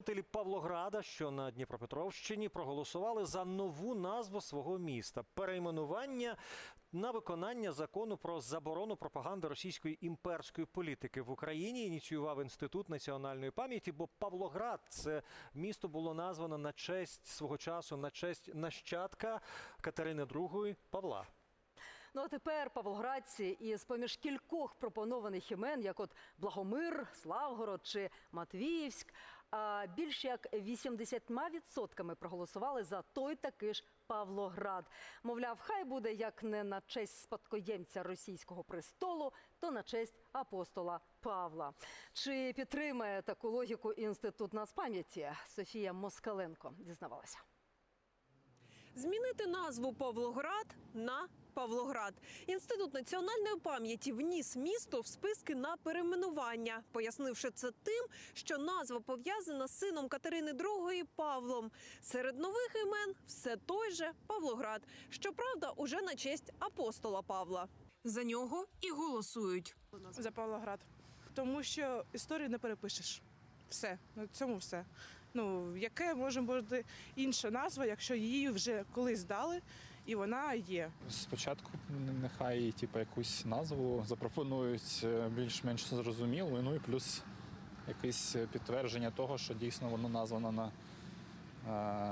Жителі Павлограда, що на Дніпропетровщині, проголосували за нову назву свого міста перейменування на виконання закону про заборону пропаганди російської імперської політики в Україні. Ініціював інститут національної пам'яті, бо Павлоград це місто було названо на честь свого часу, на честь нащадка Катерини II Павла. Ну а тепер павлоградці із поміж кількох пропонованих імен, як от Благомир, Славгород чи Матвіївськ, більш як 80% проголосували за той такий ж Павлоград. Мовляв, хай буде як не на честь спадкоємця російського престолу, то на честь апостола Павла. Чи підтримає таку логіку інститут нацпам'яті? Софія Москаленко дізнавалася. Змінити назву Павлоград на Павлоград. Інститут національної пам'яті вніс місто в списки на перейменування, пояснивши це тим, що назва пов'язана з сином Катерини II Павлом. Серед нових імен все той же Павлоград. Щоправда, уже на честь апостола Павла. За нього і голосують. за Павлоград. Тому що історію не перепишеш. Все, на цьому все. Ну, яке може бути інша назва, якщо її вже колись дали, і вона є. Спочатку нехай типу, якусь назву запропонують е, більш-менш зрозумілу, ну і плюс якесь підтвердження того, що дійсно воно названо на,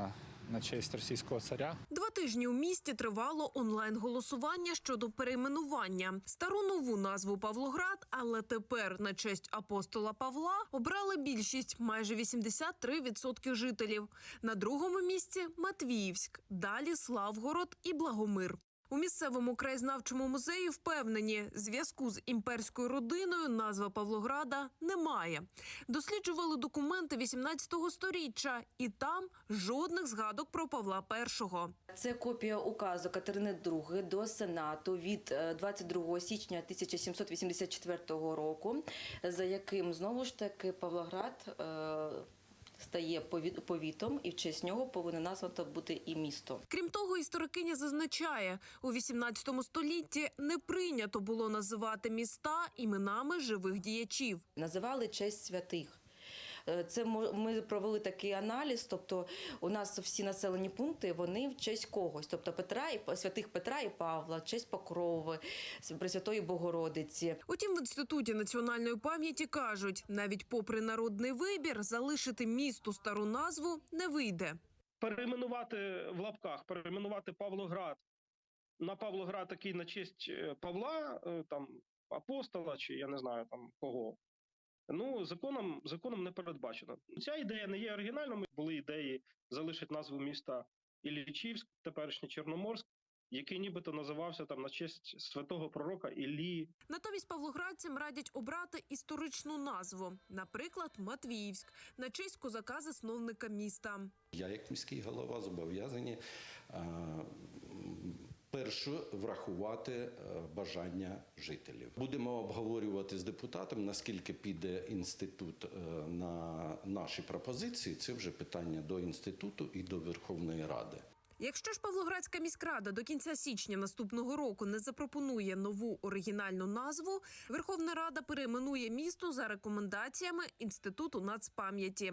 е, на честь російського царя. Два тижні у місті тривало онлайн-голосування щодо перейменування. Стару нову назву Павлоград, але тепер на честь апостола Павла обрали більшість майже 83% жителів. На другому місці Матвіївськ, далі Славгород і Благомир. У місцевому краєзнавчому музеї впевнені, зв'язку з імперською родиною назва Павлограда немає. Досліджували документи 18 сторіччя, і там жодних згадок про Павла І. Це копія указу Катерини II до Сенату від е, 22 січня 1784 року, за яким знову ж таки Павлоград е, стає пові- повітом, і в честь нього повинно названо бути і місто. Крім того, історикиня зазначає, у 18 столітті не прийнято було називати міста іменами живих діячів. Називали честь святих. Е, Це мо- ми провели такий аналіз. Тобто, у нас всі населені пункти вони в честь когось. Тобто Петра і святих Петра і Павла, в честь Покрови, Пресвятої Богородиці. Утім, в інституті національної пам'яті кажуть, навіть попри народний вибір, залишити місту стару назву не вийде. перейменувати в лапках, перейменувати Павлоград на Павлоград такий на честь е, Павла, е, там апостола, чи я не знаю там кого. Ну, законом, законом не передбачено. Ця ідея не є оригінальною. Були ідеї залишити назву міста Іллічівськ, теперішній Чорноморськ, який нібито називався там на честь святого пророка Іллі. Натомість павлоградцям радять обрати історичну назву, наприклад, Матвіївськ, на честь козака-засновника міста. Я, як міський голова, зобов'язані перше врахувати е, бажання жителів. Будемо обговорювати з депутатом, наскільки піде інститут е, на наші пропозиції. Це вже питання до інституту і до Верховної Ради. Якщо ж Павлоградська міськрада до кінця січня наступного року не запропонує нову оригінальну назву, Верховна Рада перейменує місто за рекомендаціями інституту нацпам'яті.